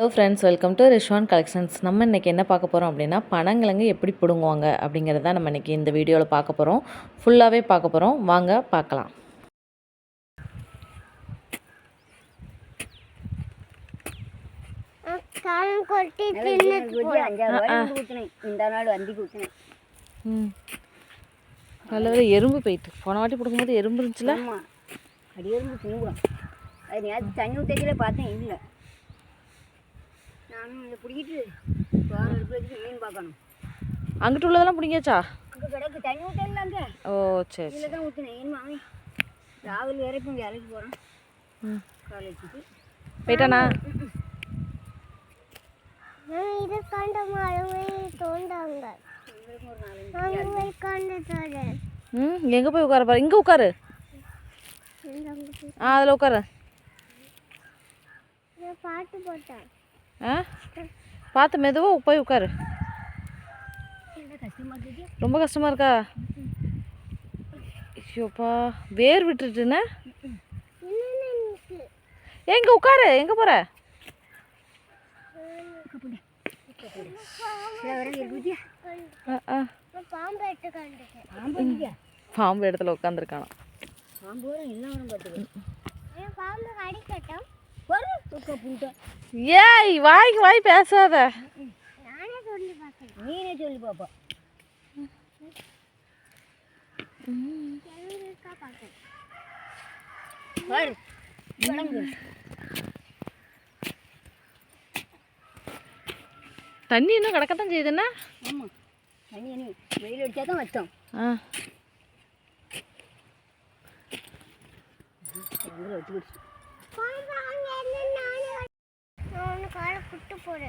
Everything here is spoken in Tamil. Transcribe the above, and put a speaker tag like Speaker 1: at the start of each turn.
Speaker 1: Hello friends welcome to Rishwan collections நம்ம இன்றைக்கி என்ன பார்க்க போகிறோம் அப்படின்னா பனங்கிழங்கு எப்படி பிடுங்குவாங்க அப்படிங்கிறத நம்ம இன்றைக்கி இந்த வீடியோவில் பார்க்க போகிறோம் ஃபுல்லாகவே பார்க்க போகிறோம் வாங்க பார்க்கலாம்.
Speaker 2: நல்லா
Speaker 1: எறும்பு போயிட்டு. போன வாட்டி பிடுங்கும்போது எறும்பு இருந்துச்சுல?
Speaker 2: நேற்று தண்ணி ஊற்றிக்கல பார்த்தேன் இல்லை. நானும் இதை பிடிக்கிட்டு மீன் பார்க்கணும்.
Speaker 1: அங்கிட்டு உள்ளதெல்லாம் பிடிங்கியாச்சா?
Speaker 2: அங்கே கிடக்கு தண்ணி ஊற்றல அங்கே.
Speaker 1: ஓ சரி
Speaker 2: இதில் தான் ஊற்றினேன் ஏன் மாமி? ராகுல் வேற இப்போ வேலைக்கு போகிறேன்
Speaker 1: ம்.
Speaker 2: காலேஜுக்கு.
Speaker 1: போயிட்டானா?
Speaker 3: இது கண்ட மரமே தோண்டாங்க.
Speaker 1: ம் எங்கே போய் உட்கார பாரு? இங்கே உட்காரு. ஆ அதில் உட்காரு.
Speaker 3: பாட்டு போட்டேன்.
Speaker 1: ஆ? பார்த்து மெதுவாக போய் உட்காரு. ரொம்ப கஷ்டமாக இருக்கா? ஐயோப்பா வேர் விட்டுட்டுன்னு? எங்கே உட்காரு. எங்கே போகிற
Speaker 2: வேறு இருக்குதியா
Speaker 1: ஆ ஆ.
Speaker 3: பாம்பு எடுத்து கண்டுட்டேன்
Speaker 2: பாம்பு இருக்குதியா
Speaker 1: பாம்பு இடத்துல உட்காந்துருக்கானா ஏய் வாய்க்கு வாய் பேசாத
Speaker 3: நானே சொல்லி பார்த்தேன்
Speaker 2: நீனே சொல்லி பாப்பா
Speaker 1: தண்ணி இன்னும் கிடக்கத்தான் செய்யுதுன்னா
Speaker 2: ஆமாம் தண்ணி தண்ணி வெயில் அடித்தா தான் வச்சோம்
Speaker 1: ஆ
Speaker 2: வச்சு
Speaker 3: பாம்பு அங்கே இருந்து நானே நான் காலை புட்டு போடு.